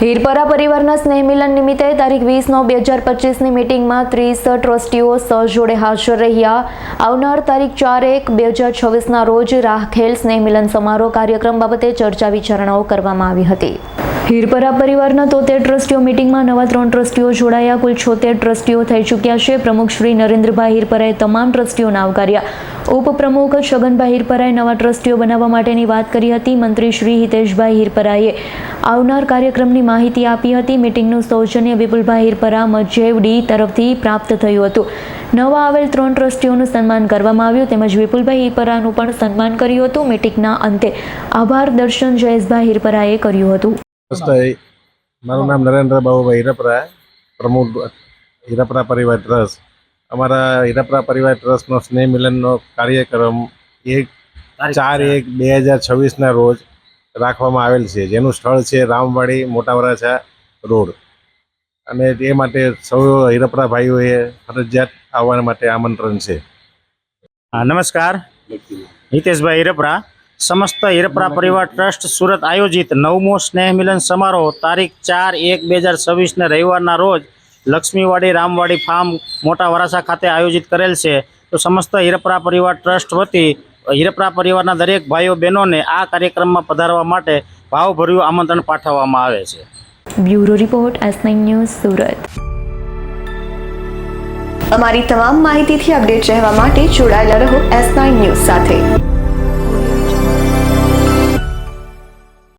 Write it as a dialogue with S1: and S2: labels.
S1: હીરપરા પરિવારના સ્નેહ મિલન નિમિત્તે તારીખ વીસ નવ બે હજાર પચીસની મિટિંગમાં ત્રીસ ટ્રસ્ટીઓ સહજોડે હાજર રહ્યા. આવનાર તારીખ ચાર એક બે હજાર છવ્વીસના રોજ રાહખેલ સ્નેહ મિલન સમારોહ કાર્યક્રમ બાબતે ચર્ચા વિચારણાઓ કરવામાં આવી હતી. હીરપરા પરિવારના તોતેર ટ્રસ્ટીઓ મિટિંગમાં નવા ત્રણ ટ્રસ્ટીઓ જોડાયા. કુલ છોતેર ટ્રસ્ટીઓ થઈ ચૂક્યા છે. પ્રમુખ શ્રી નરેન્દ્રભાઈ હીરપરાએ તમામ ટ્રસ્ટીઓને આવકાર્યા. ઉપપ્રમુખ છગનભાઈ હિરપરાએ નવા ટ્રસ્ટીઓ બનાવવા માટેની વાત કરી હતી. મંત્રી શ્રી હિતેશભાઈ હિરપરાએ આવનાર કાર્યક્રમની માહિતી આપી હતી. મિટિંગનું સૌજન્ય વિપુલભાઈ હિરપરા મજેવડી તરફથી પ્રાપ્ત થયું હતું. નવા આવેલ ત્રણ ટ્રસ્ટીઓનું સન્માન કરવામાં આવ્યું તેમજ વિપુલભાઈ હિરપરાનું પણ સન્માન કર્યું હતું. મિટિંગના અંતે આભાર દર્શન જયેશભાઈ હિરપરાએ કર્યું હતું.
S2: નમસ્તે મારું નામ નરેન્દ્ર બાબુભાઈ હીરપરા પ્રમુખ હીરપરા પરિવાર ટ્રસ્ટ. અમારા હીરપરા પરિવાર ટ્રસ્ટનો સ્નેહ મિલનનો કાર્યક્રમ એક ચાર એક બે હજાર છવ્વીસના રોજ રાખવામાં આવેલ છે. જેનું સ્થળ છે રામવાડી મોટાવરાછા રોડ. અને તે માટે સૌ હીરપરા ભાઈઓએ ફરજિયાત આવવા માટે આમંત્રણ છે.
S3: હા નમસ્કાર. હિતેશભાઈ હિરપરા. સમસ્ત હિરપરા પરિવાર ટ્રસ્ટ સુરત આયોજિત નવમો સ્નેહ મિલન સમારોહ તારીખ ચાર એક બે હજાર છવ્વીસને રવિવારના રોજ લક્ષ્મીવાડી રામવાડી ફાર્મ મોટા વરાસા ખાતે આયોજિત કરેલ છે. તો સમસ્ત હિરપરા પરિવાર ટ્રસ્ટ વતી હિરપરા પરિવારના દરેક ભાઈઓ બહેનોને આ કાર્યક્રમમાં પધારવા માટે ભાવભર્યું આમંત્રણ પાઠવવામાં આવે છે.
S1: Bureau report S news Surat.
S4: અમારી તમામ માહિતીથી અપડેટ રહેવા માટે જોડાયેલા રહો એસ ન્યૂઝ સાથે.